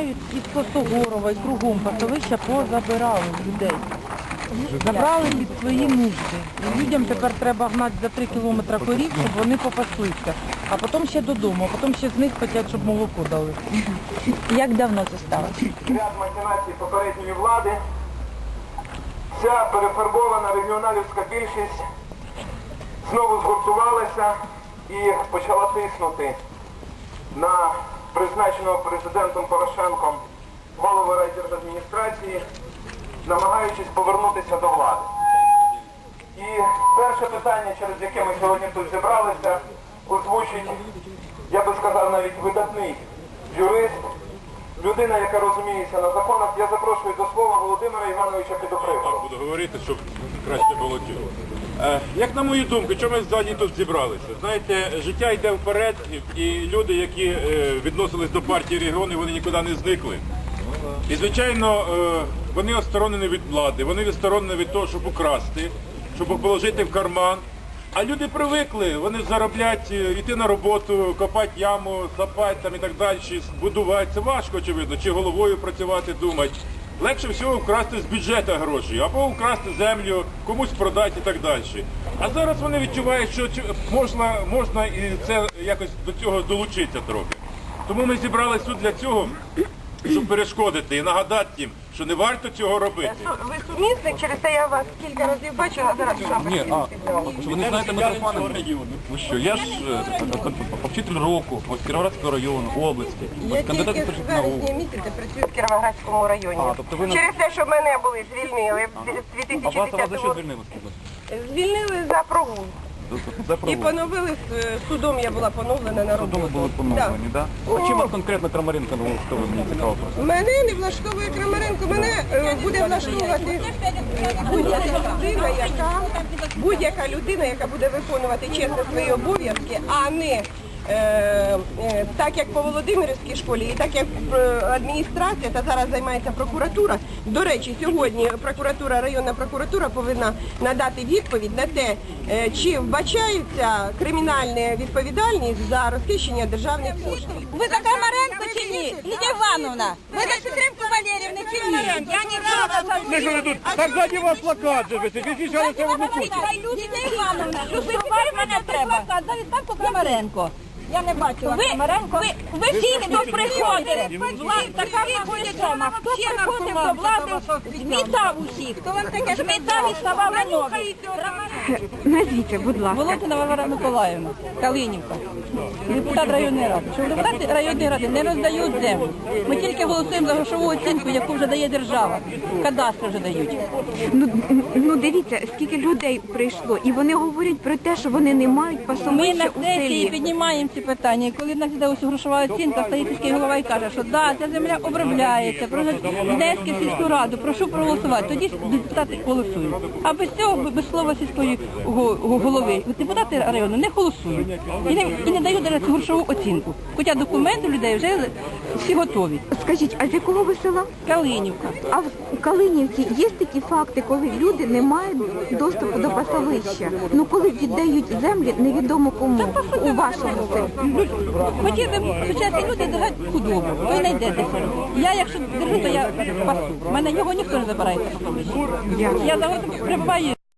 І з і кругом пасовища позабирали людей. Забрали під свої нужди. І людям тепер треба гнати за три кілометри корів, щоб вони попаслися. А потім ще додому, а потім ще з них хочуть, щоб молоко дали. Як давно це сталося? ряд махінацій попередньої влади. Ця перефарбована регіоналівська більшість знову згуртувалася і почала тиснути на призначеного президентом Порошенком голови райдержадміністрації, намагаючись повернутися до влади. І перше питання, через яке ми сьогодні тут зібралися, озвучить, я би сказав, навіть видатний юрист, людина, яка розуміється на законах. Я запрошую до слова Володимира Івановича Підоприкова. буду говорити, щоб краще було чого. Е, Як на мою думку, чому ми сьогодні тут зібралися? Знаєте, життя йде вперед, і люди, які е, відносились до партії регіони, вони нікуди не зникли. І, звичайно, е, вони осторонені від влади, вони відсторонені від того, щоб украсти, щоб положити в карман. А люди привикли, вони зароблять, е, йти на роботу, копати яму, сапати там і так далі, будувати. Це важко, очевидно, чи головою працювати, думати. Легше всього вкрасти з бюджету гроші, або вкрасти землю, комусь продати і так далі. А зараз вони відчувають, що можна, можна і це якось до цього долучитися трохи. Тому ми зібралися тут для цього, щоб перешкодити і нагадати їм, що не варто цього робити. Ви сумісник, через це я вас кілька разів бачила, зараз сам Ні, а що ви не знаєте Митрофана? Ви що, я ж е, вчитель року, ось Кіровоградського району, області, Я ось кандидат тільки в наук. вересні місяці працюю в Кіровоградському районі. А, тобто ви на- Через те, що мене були звільнили в А вас, а вас за що 2010 звільнили? скажіть? Звільнили за прогул. І поновили е, судом, я була поновлена на роботу. Судом були поновлені, да? А чим вас конкретно Крамаренко налаштовує, мені цікаво просто. Мене не влаштовує Крамаренко, мене е, буде влаштовувати будь-яка людина, яка будь-яка людина, яка буде виконувати чесно свої обов'язки, а не так як по Володимирівській школі, і так як е, адміністрація та зараз займається прокуратура. До речі, сьогодні прокуратура, районна прокуратура повинна надати відповідь на те, е, чи вбачається кримінальна відповідальність за розхищення державних коштів. Ви за Крамаренко чи ні? Лідія Івановна, ви за підтримку Валерівни чи ні? Я не рада за Ми ж тут, так ззаді вас плакат же висить, ви кричали, це одну кучу. Лідія Івановна, що ви мене треба? За відставку Крамаренко. Я не бачила Крамаренко. Ви, ви всі тут приходили. Така система. Хто приходив до влади, змітав усіх. Хто вам таке змітав і ставав на ноги. Назвіться, будь ласка. Володина Варвара Миколаївна, Калинівка, депутат районної ради. Що депутати районної ради не роздають землю. Ми тільки голосуємо за грошову оцінку, яку вже дає держава. Кадастри вже дають. Ну, ну дивіться, скільки людей прийшло, і вони говорять про те, що вони не мають Ми на пасовища у сесії піднімаємо ці питання. І коли в нас іде ось грошова оцінка, стоїть сільський голова і каже, що да, ця земля обробляється, про внески в сільську раду, прошу проголосувати. Тоді депутати голосують. А без цього, без слова сільської го- го- голови, депутати району не голосують. І не, і не дають навіть грошову оцінку. Хоча документи людей вже всі готові. Скажіть, а з якого ви села? Калинівка. А в Калинівці є такі факти, коли люди не мають доступу до пасовища? Ну коли віддають землі невідомо кому у вашому селі. Хотіли б почати люди держать худобу, ви знайдете. Я якщо держу, то я пасу. Мене його ніхто не забирає. Я за прибуваю